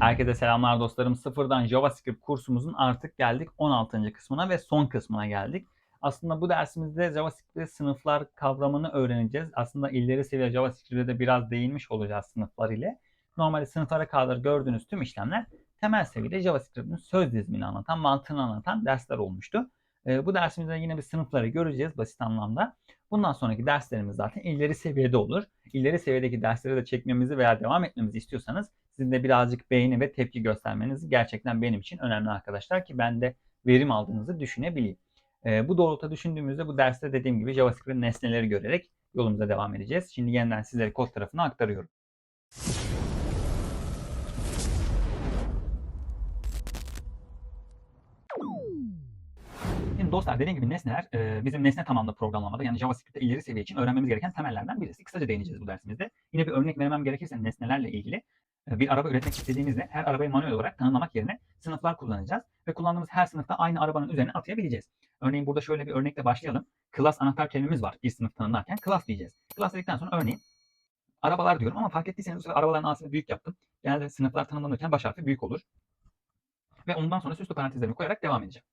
Herkese selamlar dostlarım. Sıfırdan JavaScript kursumuzun artık geldik 16. kısmına ve son kısmına geldik. Aslında bu dersimizde JavaScript'te sınıflar kavramını öğreneceğiz. Aslında ileri seviye JavaScript'te de biraz değinmiş olacağız sınıflar ile. Normalde sınıflara kadar gördüğünüz tüm işlemler temel seviyede JavaScript'in söz dizimini anlatan, mantığını anlatan dersler olmuştu. Ee, bu dersimizde yine bir sınıfları göreceğiz basit anlamda. Bundan sonraki derslerimiz zaten ileri seviyede olur. İleri seviyedeki dersleri de çekmemizi veya devam etmemizi istiyorsanız sizin de birazcık beğeni ve tepki göstermeniz gerçekten benim için önemli arkadaşlar ki ben de verim aldığınızı düşünebileyim. E, bu doğrultuda düşündüğümüzde bu derste dediğim gibi JavaScript nesneleri görerek yolumuza devam edeceğiz. Şimdi yeniden sizlere kod tarafına aktarıyorum. Şimdi dostlar dediğim gibi nesneler e, bizim nesne tabanlı programlamada yani JavaScript'te ileri seviye için öğrenmemiz gereken temellerden birisi. Kısaca değineceğiz bu dersimizde. Yine bir örnek vermem gerekirse nesnelerle ilgili bir araba üretmek istediğimizde her arabayı manuel olarak tanımlamak yerine sınıflar kullanacağız. Ve kullandığımız her sınıfta aynı arabanın üzerine atayabileceğiz. Örneğin burada şöyle bir örnekle başlayalım. Class anahtar kelimemiz var bir sınıf tanımlarken. Class diyeceğiz. Class dedikten sonra örneğin arabalar diyorum ama fark ettiyseniz bu sefer arabaların A'sını büyük yaptım. Genelde sınıflar tanımlanırken baş harfi büyük olur. Ve ondan sonra süslü parantezlerimi koyarak devam edeceğim.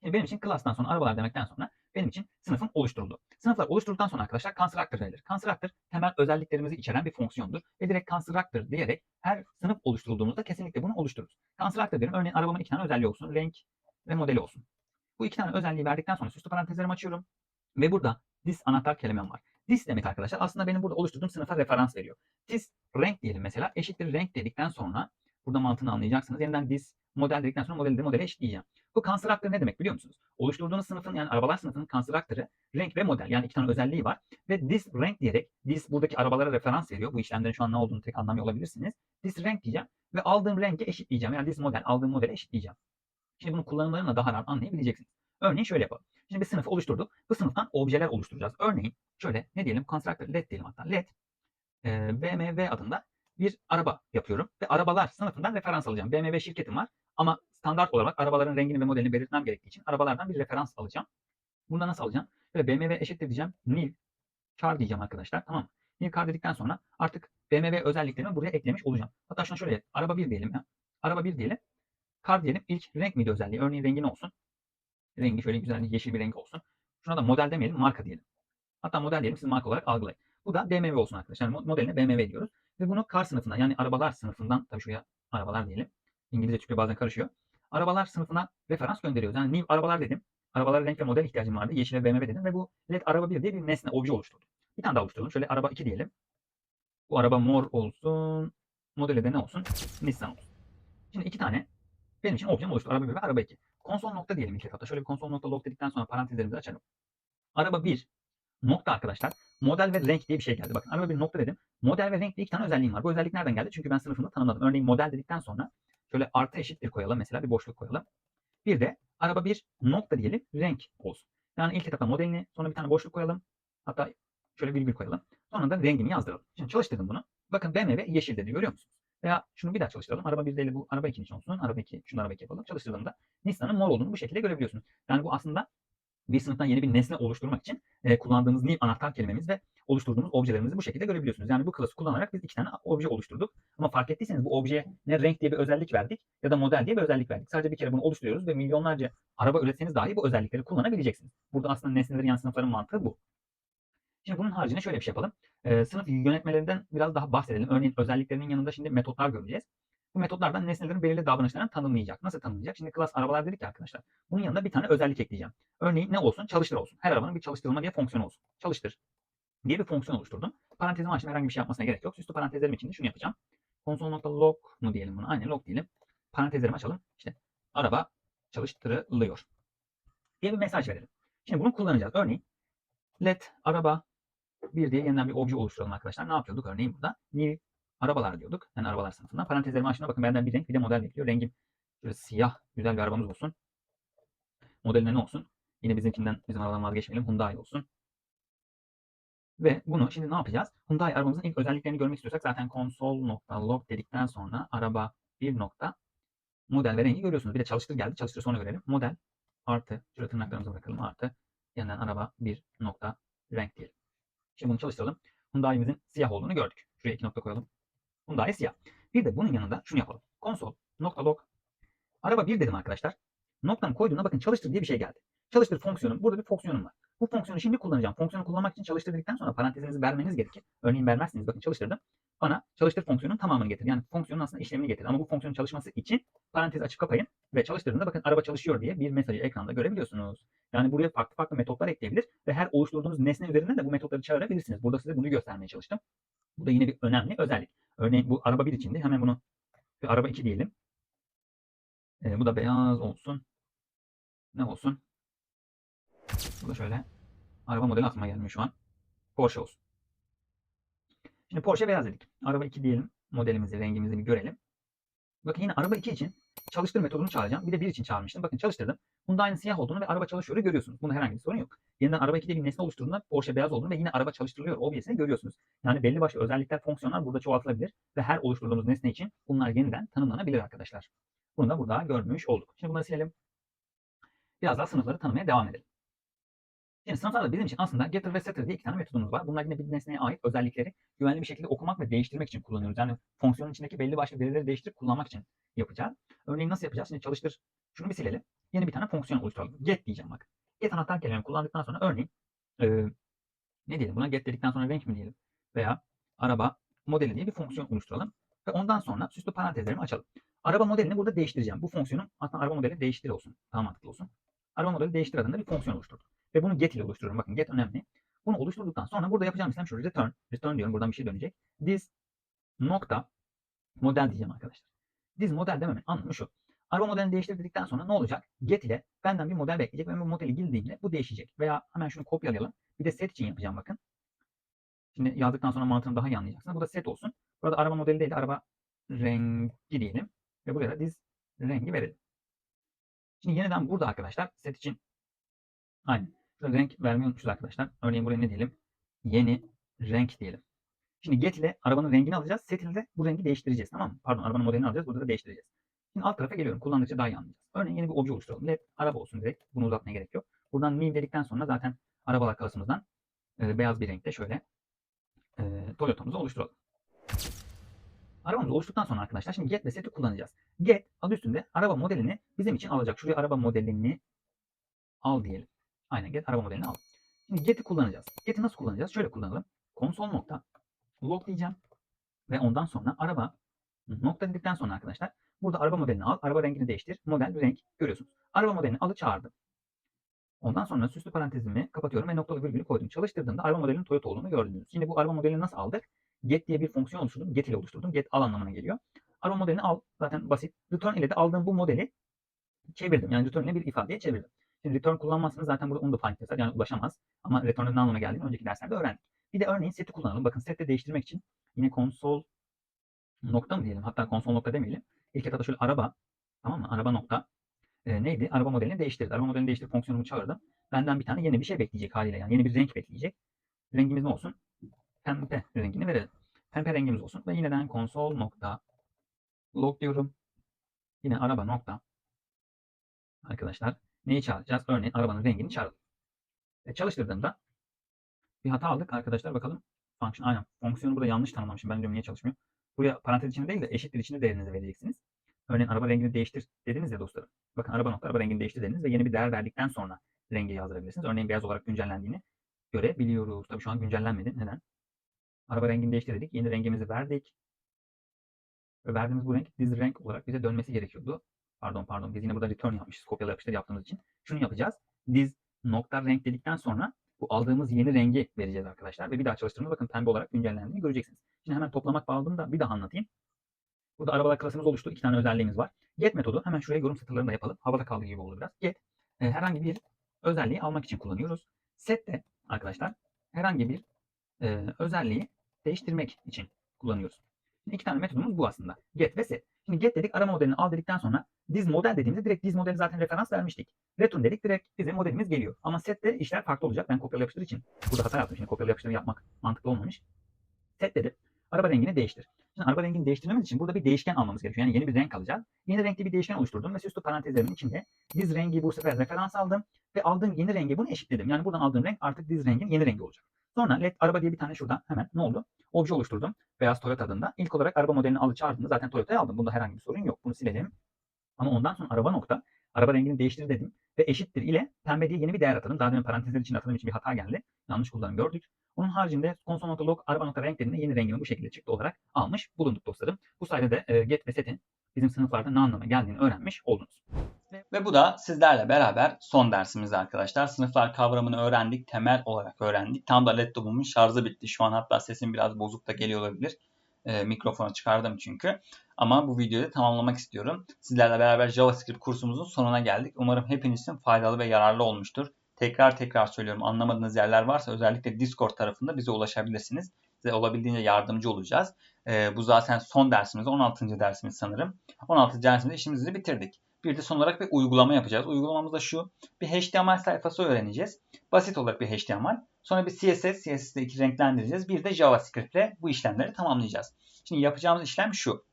Şimdi benim için class'tan sonra arabalar demekten sonra benim için sınıfım oluşturuldu. Sınıflar oluşturulduktan sonra arkadaşlar constructor denilir. Constructor temel özelliklerimizi içeren bir fonksiyondur. Ve direkt constructor diyerek her sınıf oluşturulduğumuzda kesinlikle bunu oluştururuz. Constructor derim örneğin arabamın iki tane özelliği olsun. Renk ve modeli olsun. Bu iki tane özelliği verdikten sonra süslü parantezlerimi açıyorum. Ve burada this anahtar kelimem var. This demek arkadaşlar aslında benim burada oluşturduğum sınıfa referans veriyor. This renk diyelim mesela eşittir renk dedikten sonra burada mantığını anlayacaksınız. Yeniden this model dedikten sonra modeli de modele eşitleyeceğim. Bu constructor ne demek biliyor musunuz? Oluşturduğunuz sınıfın yani arabalar sınıfının constructor'ı renk ve model yani iki tane özelliği var. Ve this renk diyerek this buradaki arabalara referans veriyor. Bu işlemlerin şu an ne olduğunu tek anlamıyor olabilirsiniz. This renk diyeceğim ve aldığım rengi eşitleyeceğim. Yani this model aldığım modele eşitleyeceğim. Şimdi bunun kullanımlarını da daha rahat anlayabileceksiniz. Örneğin şöyle yapalım. Şimdi bir sınıfı oluşturduk. Bu sınıftan objeler oluşturacağız. Örneğin şöyle ne diyelim? Constructor let diyelim hatta. Let e, BMW adında bir araba yapıyorum ve arabalar sınıfından referans alacağım. BMW şirketim var ama standart olarak arabaların rengini ve modelini belirtmem gerektiği için arabalardan bir referans alacağım. Bunu da nasıl alacağım? Böyle BMW eşittir diyeceğim. New car diyeceğim arkadaşlar. Tamam mı? New car dedikten sonra artık BMW özelliklerini buraya eklemiş olacağım. Hatta şuna şöyle araba 1 diyelim ya. Araba 1 diyelim. Car diyelim. İlk renk miydi özelliği? Örneğin rengi ne olsun? Rengi şöyle güzel yeşil bir renk olsun. Şuna da model demeyelim marka diyelim. Hatta model diyelim siz marka olarak algılayın. Bu da BMW olsun arkadaşlar. Yani modeline BMW diyoruz. Ve bunu car sınıfından yani arabalar sınıfından tabii şuraya arabalar diyelim. İngilizce çıkıyor bazen karışıyor. Arabalar sınıfına referans gönderiyoruz. Yani new arabalar dedim. Arabalara renk ve model ihtiyacım vardı. Yeşil ve BMW dedim ve bu led araba 1 diye bir nesne, obje oluşturdum. Bir tane daha oluşturdum. Şöyle araba 2 diyelim. Bu araba mor olsun. Modeli de ne olsun? Nissan olsun. Şimdi iki tane benim için objem oluştu. Araba 1 ve araba 2. Konsol nokta diyelim ilk etapta. Şöyle bir konsol nokta log dedikten sonra parantezlerimizi açalım. Araba 1 nokta arkadaşlar. Model ve renk diye bir şey geldi. Bakın araba bir nokta dedim. Model ve renk diye iki tane özelliğim var. Bu özellik nereden geldi? Çünkü ben sınıfında tanımladım. Örneğin model dedikten sonra şöyle artı eşittir koyalım. Mesela bir boşluk koyalım. Bir de araba bir nokta diyelim. Renk olsun. Yani ilk etapta modelini sonra bir tane boşluk koyalım. Hatta şöyle virgül koyalım. Sonra da rengini yazdıralım. Şimdi çalıştırdım bunu. Bakın BMW yeşil dedi. Görüyor musunuz? Veya şunu bir daha çalıştıralım. Araba 1 değil bu araba 2 için olsun. Araba 2, şunu araba 2 yapalım. Çalıştırdığımda Nissan'ın mor olduğunu bu şekilde görebiliyorsunuz. Yani bu aslında bir sınıftan yeni bir nesne oluşturmak için e, kullandığımız new anahtar kelimemiz ve oluşturduğumuz objelerimizi bu şekilde görebiliyorsunuz. Yani bu klası kullanarak biz iki tane obje oluşturduk. Ama fark ettiyseniz bu objeye ne renk diye bir özellik verdik ya da model diye bir özellik verdik. Sadece bir kere bunu oluşturuyoruz ve milyonlarca araba üretseniz dahi bu özellikleri kullanabileceksiniz. Burada aslında nesnelerin yani sınıfların mantığı bu. Şimdi bunun haricinde şöyle bir şey yapalım. E, sınıf yönetmelerinden biraz daha bahsedelim. Örneğin özelliklerinin yanında şimdi metotlar göreceğiz. Bu metotlardan nesnelerin belirli davranışlarını tanımlayacak. Nasıl tanımlayacak? Şimdi class arabalar dedik ya arkadaşlar. Bunun yanında bir tane özellik ekleyeceğim. Örneğin ne olsun? Çalıştır olsun. Her arabanın bir çalıştırılma diye fonksiyonu olsun. Çalıştır diye bir fonksiyon oluşturdum. Parantezimi açtım. Herhangi bir şey yapmasına gerek yok. Süslü parantezlerim için de şunu yapacağım. Console.log mu diyelim bunu? Aynen log diyelim. Parantezlerimi açalım. İşte araba çalıştırılıyor diye bir mesaj verelim. Şimdi bunu kullanacağız. Örneğin let araba bir diye yeniden bir obje oluşturalım arkadaşlar. Ne yapıyorduk? Örneğin burada new arabalar diyorduk. Yani arabalar sınıfından. Parantezlerimi açtığımda bakın benden bir renk bir de model bekliyor. Rengim şöyle siyah güzel bir arabamız olsun. Modeline ne olsun? Yine bizimkinden bizim arabadan vazgeçmeyelim. Hyundai olsun. Ve bunu şimdi ne yapacağız? Hyundai arabamızın ilk özelliklerini görmek istiyorsak zaten console.log dedikten sonra araba bir nokta model ve rengi görüyorsunuz. Bir de çalıştır geldi. Çalıştır sonra görelim. Model artı şöyle tırnaklarımızı bırakalım artı yeniden araba bir nokta renk diyelim. Şimdi bunu çalıştıralım. Hyundai'mizin siyah olduğunu gördük. Şuraya iki nokta koyalım. Bunun dahi siyah. Bir de bunun yanında şunu yapalım. Konsol log. Araba 1 dedim arkadaşlar. Noktamı koyduğumda bakın çalıştır diye bir şey geldi. Çalıştır fonksiyonum. Burada bir fonksiyonum var. Bu fonksiyonu şimdi kullanacağım. Fonksiyonu kullanmak için çalıştır dedikten sonra parantezinizi vermeniz gerekir. Örneğin vermezseniz bakın çalıştırdım. Bana çalıştır fonksiyonun tamamını getir. Yani fonksiyonun aslında işlemini getir. Ama bu fonksiyonun çalışması için parantez açıp kapayın ve çalıştırdığında bakın araba çalışıyor diye bir mesajı ekranda görebiliyorsunuz. Yani buraya farklı farklı metotlar ekleyebilir ve her oluşturduğunuz nesne üzerinden de bu metotları çağırabilirsiniz. Burada size bunu göstermeye çalıştım. Bu da yine bir önemli özellik. Örneğin bu araba 1 içindi. Hemen bunu bir araba 2 diyelim. Ee, bu da beyaz olsun. Ne olsun? Bu da şöyle. Araba modeli aklıma gelmiyor şu an. Porsche olsun. Şimdi Porsche beyaz dedik. Araba 2 diyelim. Modelimizi, rengimizi bir görelim. Bakın yine araba 2 için çalıştır metodunu çağıracağım. Bir de 1 için çağırmıştım. Bakın çalıştırdım. Bunda aynı siyah olduğunu ve araba çalışıyoru görüyorsunuz. Bunda herhangi bir sorun yok. Yeniden araba 2'de bir nesne oluşturduğunda Porsche beyaz olduğunu ve yine araba çalıştırılıyor OBS'ini görüyorsunuz. Yani belli başlı özellikler, fonksiyonlar burada çoğaltılabilir ve her oluşturduğumuz nesne için bunlar yeniden tanımlanabilir arkadaşlar. Bunu da burada görmüş olduk. Şimdi bunları silelim. Biraz daha sınıfları tanımaya devam edelim. Şimdi sınıflarda bizim için aslında getter ve setter diye iki tane metodumuz var. Bunlar yine bir nesneye ait özellikleri güvenli bir şekilde okumak ve değiştirmek için kullanıyoruz. Yani fonksiyonun içindeki belli başlı verileri değiştirip kullanmak için yapacağız. Örneğin nasıl yapacağız? Şimdi çalıştır. Şunu bir silelim. Yeni bir tane fonksiyon oluşturalım. Get diyeceğim bak. Get anahtar kelimemi kullandıktan sonra örneğin e, ne diyelim buna get dedikten sonra renk mi diyelim veya araba modeli diye bir fonksiyon oluşturalım. Ve ondan sonra süslü parantezlerimi açalım. Araba modelini burada değiştireceğim. Bu fonksiyonun aslında araba modeli değiştir olsun. Daha mantıklı olsun. Araba modeli değiştir adında bir fonksiyon oluşturdum. Ve bunu get ile oluşturuyorum. Bakın get önemli. Bunu oluşturduktan sonra burada yapacağım işlem şu return. Return diyorum. Buradan bir şey dönecek. This nokta model diyeceğim arkadaşlar. This model dememin anlamı şu. Araba modelini değiştir dedikten sonra ne olacak? Get ile benden bir model bekleyecek ve ben bu modeli girdiğimde bu değişecek. Veya hemen şunu kopyalayalım. Bir de set için yapacağım bakın. Şimdi yazdıktan sonra mantığını daha iyi anlayacaksınız. Bu da set olsun. Burada araba modeli değil araba rengi diyelim. Ve buraya da this rengi verelim. Şimdi yeniden burada arkadaşlar set için aynı. Renk vermeyi unutmuşuz arkadaşlar. Örneğin buraya ne diyelim? Yeni renk diyelim. Şimdi get ile arabanın rengini alacağız. Set ile de bu rengi değiştireceğiz. Tamam mı? Pardon arabanın modelini alacağız. Burada da değiştireceğiz. Şimdi alt tarafa geliyorum. Kullandıkça daha iyi anlayacağız. Örneğin yeni bir obje oluşturalım. Let araba olsun direkt. Bunu uzatmaya gerek yok. Buradan new dedikten sonra zaten arabalar klasımızdan e, beyaz bir renkte şöyle e, Toyota'mızı oluşturalım. Arabamızı oluşturduktan sonra arkadaşlar şimdi get ve set'i kullanacağız. Get adı üstünde araba modelini bizim için alacak. Şuraya araba modelini al diyelim. Aynen get araba modelini al. Şimdi get'i kullanacağız. Get'i nasıl kullanacağız? Şöyle kullanalım. Konsol nokta log diyeceğim. Ve ondan sonra araba nokta dedikten sonra arkadaşlar burada araba modelini al. Araba rengini değiştir. Model renk görüyorsunuz. Araba modelini alı çağırdım. Ondan sonra süslü parantezimi kapatıyorum ve noktalı virgülü koydum. Çalıştırdığımda araba modelinin Toyota olduğunu gördünüz. Şimdi bu araba modelini nasıl aldık? Get diye bir fonksiyon oluşturdum. Get ile oluşturdum. Get al anlamına geliyor. Araba modelini al. Zaten basit. Return ile de aldığım bu modeli çevirdim. Yani return ile bir ifadeye çevirdim. Şimdi return kullanmazsanız zaten burada undefined yazar. Yani ulaşamaz. Ama return'ın ne anlamına geldiğini önceki derslerde öğrendik. Bir de örneğin set'i kullanalım. Bakın set'te değiştirmek için yine konsol nokta mı diyelim? Hatta konsol nokta demeyelim. İlk etapta şöyle araba tamam mı? Araba nokta e, neydi? Araba modelini değiştirdi. Araba modelini değiştir fonksiyonumu çağırdım. Benden bir tane yeni bir şey bekleyecek haliyle. Yani yeni bir renk bekleyecek. Rengimiz ne olsun? Pembe rengini verelim. Pembe rengimiz olsun. Ve yineden konsol nokta log diyorum. Yine araba nokta arkadaşlar neyi çağıracağız? Örneğin arabanın rengini çağıralım. Ve çalıştırdığımda bir hata aldık arkadaşlar bakalım. Function aynen. Fonksiyonu burada yanlış tanımlamışım. Ben diyorum niye çalışmıyor. Buraya parantez içinde değil de eşittir içinde değerinizi vereceksiniz. Örneğin araba rengini değiştir dediniz ya dostlarım. Bakın araba nokta araba rengini değiştir dediniz ve yeni bir değer verdikten sonra rengi yazdırabilirsiniz. Örneğin beyaz olarak güncellendiğini görebiliyoruz. Tabii şu an güncellenmedi. Neden? Araba rengini değiştir dedik. Yeni rengimizi verdik. Ve verdiğimiz bu renk diz renk olarak bize dönmesi gerekiyordu. Pardon pardon biz yine burada return yapmışız. Kopyala yapıştır yaptığımız için. Şunu yapacağız. Diz nokta renk dedikten sonra bu aldığımız yeni rengi vereceğiz arkadaşlar. Ve bir daha çalıştığımda bakın pembe olarak güncellendiğini göreceksiniz. Şimdi hemen toplamak bağladığımda bir daha anlatayım. Burada arabalar klasımız oluştu. İki tane özelliğimiz var. Get metodu hemen şuraya yorum satırlarını da yapalım. Havada kaldığı gibi oldu biraz. Get e, herhangi bir özelliği almak için kullanıyoruz. Set de arkadaşlar herhangi bir e, özelliği değiştirmek için kullanıyoruz. Şimdi iki tane metodumuz bu aslında. Get ve set. Şimdi get dedik arama modelini al dedikten sonra diz model dediğimizde direkt diz modeli zaten referans vermiştik. Return dedik direkt bizim modelimiz geliyor. Ama sette işler farklı olacak. Ben kopyala yapıştır için burada hata yaptım. Şimdi kopyala yapıştır yapmak mantıklı olmamış. Set dedi. Araba rengini değiştir. Şimdi araba rengini değiştirmemiz için burada bir değişken almamız gerekiyor. Yani yeni bir renk alacağız. Yeni renkli bir değişken oluşturdum ve süslü parantezlerimin içinde diz rengi bu sefer referans aldım ve aldığım yeni rengi bunu eşitledim. Yani buradan aldığım renk artık diz rengin yeni rengi olacak. Sonra LED araba diye bir tane şurada hemen ne oldu? Obje oluşturdum. Beyaz Toyota adında. İlk olarak araba modelini alı çağırdığında zaten Toyota'yı aldım. Bunda herhangi bir sorun yok. Bunu silelim. Ama ondan sonra araba nokta. Araba rengini değiştir dedim. Ve eşittir ile pembe diye yeni bir değer atadım. Daha demin parantezler için atadığım için bir hata geldi. Yanlış kullanım gördük. Onun haricinde konsol.log araba nokta renklerinde yeni rengimi bu şekilde çıktı olarak almış bulunduk dostlarım. Bu sayede de e, get ve set'in bizim sınıflarda ne anlama geldiğini öğrenmiş oldunuz. Ve bu da sizlerle beraber son dersimiz arkadaşlar. Sınıflar kavramını öğrendik, temel olarak öğrendik. Tam da laptopumun şarjı bitti. Şu an hatta sesim biraz bozuk da geliyor olabilir. E, mikrofona çıkardım çünkü. Ama bu videoyu tamamlamak istiyorum. Sizlerle beraber JavaScript kursumuzun sonuna geldik. Umarım hepiniz için faydalı ve yararlı olmuştur. Tekrar tekrar söylüyorum anlamadığınız yerler varsa özellikle Discord tarafında bize ulaşabilirsiniz. Size olabildiğince yardımcı olacağız. E, bu zaten son dersimiz, 16. dersimiz sanırım. 16. dersimizde işimizi bitirdik. Bir de son olarak bir uygulama yapacağız. Uygulamamız da şu. Bir HTML sayfası öğreneceğiz. Basit olarak bir HTML. Sonra bir CSS, CSS'de iki renklendireceğiz. Bir de JavaScript ile bu işlemleri tamamlayacağız. Şimdi yapacağımız işlem şu.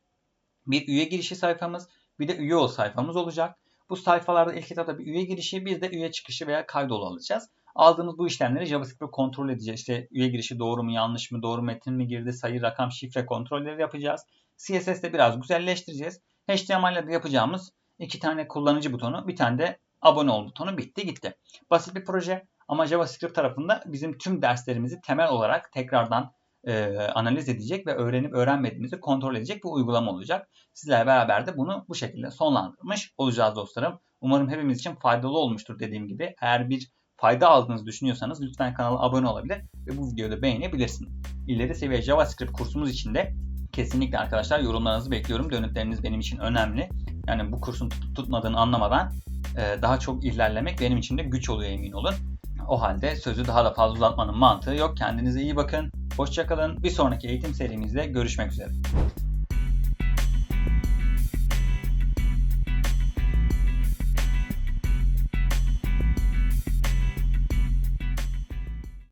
Bir üye girişi sayfamız, bir de üye ol sayfamız olacak. Bu sayfalarda ilk etapta bir üye girişi, bir de üye çıkışı veya kaydolu alacağız. Aldığımız bu işlemleri JavaScript kontrol edeceğiz. İşte üye girişi doğru mu, yanlış mı, doğru metin mi girdi, sayı, rakam, şifre kontrolleri yapacağız. CSS'de biraz güzelleştireceğiz. HTML'de de yapacağımız iki tane kullanıcı butonu, bir tane de abone ol butonu bitti gitti. Basit bir proje ama JavaScript tarafında bizim tüm derslerimizi temel olarak tekrardan e, analiz edecek ve öğrenip öğrenmediğimizi kontrol edecek bir uygulama olacak. Sizlerle beraber de bunu bu şekilde sonlandırmış olacağız dostlarım. Umarım hepimiz için faydalı olmuştur dediğim gibi. Eğer bir fayda aldığınızı düşünüyorsanız lütfen kanala abone olabilir ve bu videoyu da beğenebilirsiniz. İleri seviye JavaScript kursumuz için de kesinlikle arkadaşlar yorumlarınızı bekliyorum. Dönütleriniz benim için önemli. Yani bu kursun tutup tutmadığını anlamadan e, daha çok ilerlemek benim için de güç oluyor emin olun. O halde sözü daha da fazla uzatmanın mantığı yok. Kendinize iyi bakın. Hoşçakalın. Bir sonraki eğitim serimizde görüşmek üzere.